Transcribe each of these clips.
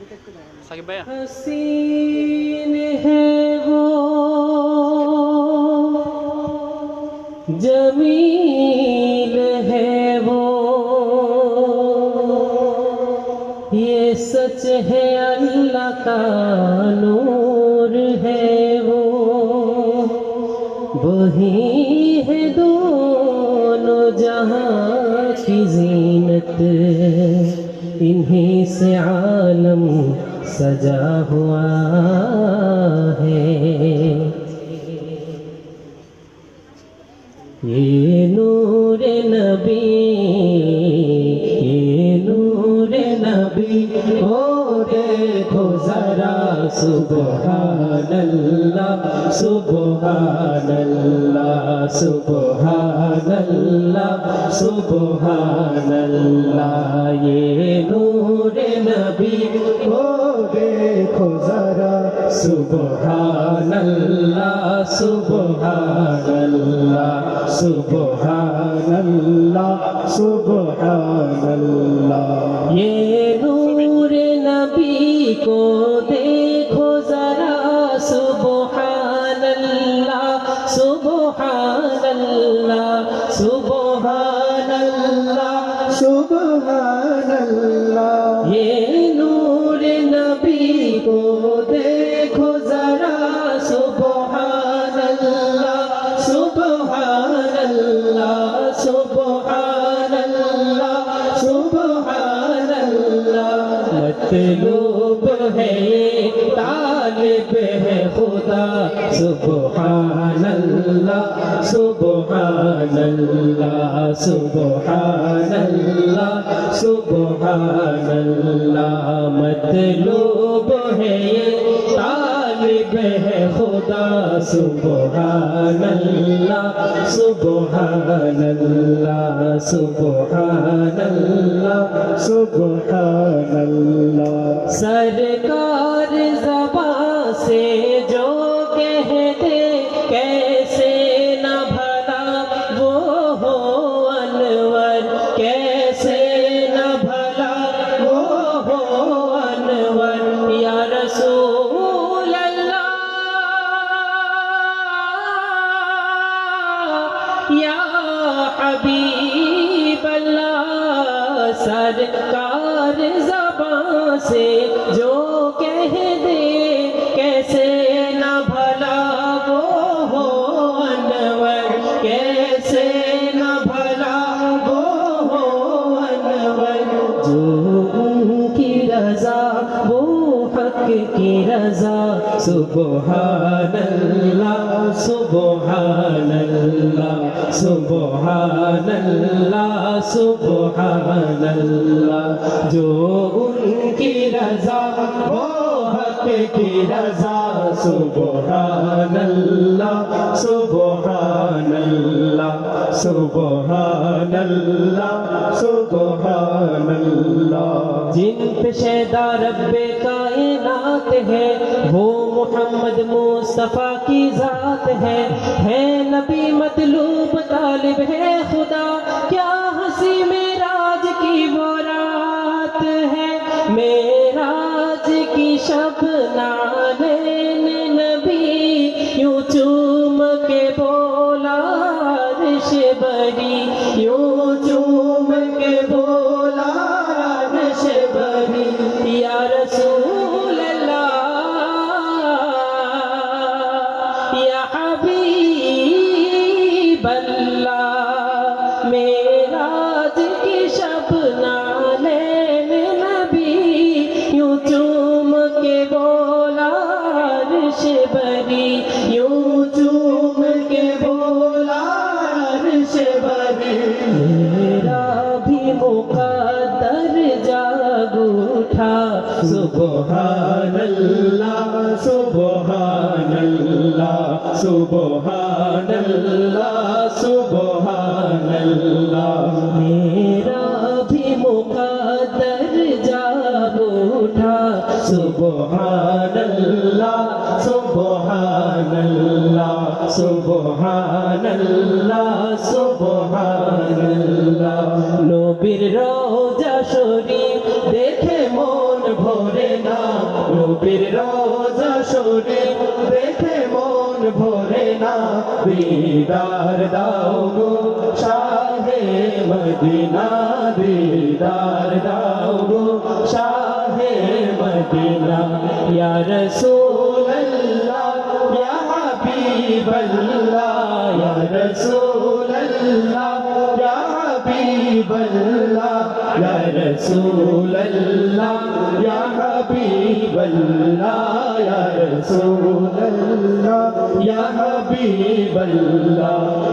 ثاقب بھیا حسین ہے وہ جمیل ہے وہ یہ سچ ہے اللہ کا نور ہے وہ وہی ہے دونوں جہاں کی زینت ہے انہی سے عالم سجا ہوا ہے۔ یہ نور نبی، یہ نور نبی او دیکھو ذرا سبحان اللہ سبحان اللہ سبحان اللہ سبحان اللہ یہ نور نبی او دیکھو ذرا۔ سبحان اللہ سبحان اللہ سبحان اللہ سبحان اللہ یہ نور نبی کو دیکھو مطلوب ہے طالب ہے خدا سبحان اللہ سبحان اللہ سبحان اللہ سبحان اللہ مطلوب ہے غالب ہے خدا سبحان اللہ سبحان اللہ سبحان اللہ سبحان اللہ۔ سرکار زبان سے سرکار زبان سے جو کی رضا سبحان اللہ سبحان اللہ سبحان اللہ سبحان اللہ جو ان کی رضا وہ حق کی رضا سبحان اللہ سبحان اللہ سبحان اللہ سبحان اللہ جن پہ شیدا رب کائنات ہے، وہ محمد مصطفیٰ کی ذات ہے۔ ہے نبی مطلوب طالب ہے خدا، کیا ہنسی میراج کی وہ رات ہے؟ میراج کی رش بری یوں چوم کے بولا رش بری میرا بھی مقدر جاگ اٹھا۔ سبحان اللہ سبحان اللہ سبحان اللہ سبحان اللہ میرا بھی مقدر جاگ اٹھا۔ سبحان اللہ সুবহানাল্লাহ সুবহানাল্লাহ সুবহানাল্লাহ। নবীর রোজা শরীফ দেখে মন ভরে না। নবীর রোজা শরীফ দেখে মন ভরে না। দিদার দাও গো শাহে মদিনা, দিদার দাও গো শাহে মদিনা। ইয়া রাসূল حبیب اللہ یا رسول اللہ یا حبیب اللہ یا رسول اللہ یا حبیب اللہ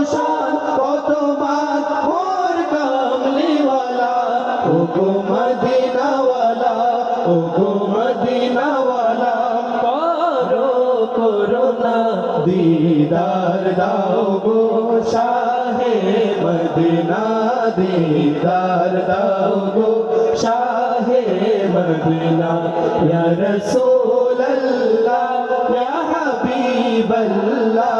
روشن پتوباد اور کاملی والا اوگو مدینہ والا اوگو مدینہ والا، پارو کرونا دیدار داؤ گو شاہ مدینہ، دیدار داؤ گو شاہ مدینہ۔ یا رسول اللہ، یا حبیب اللہ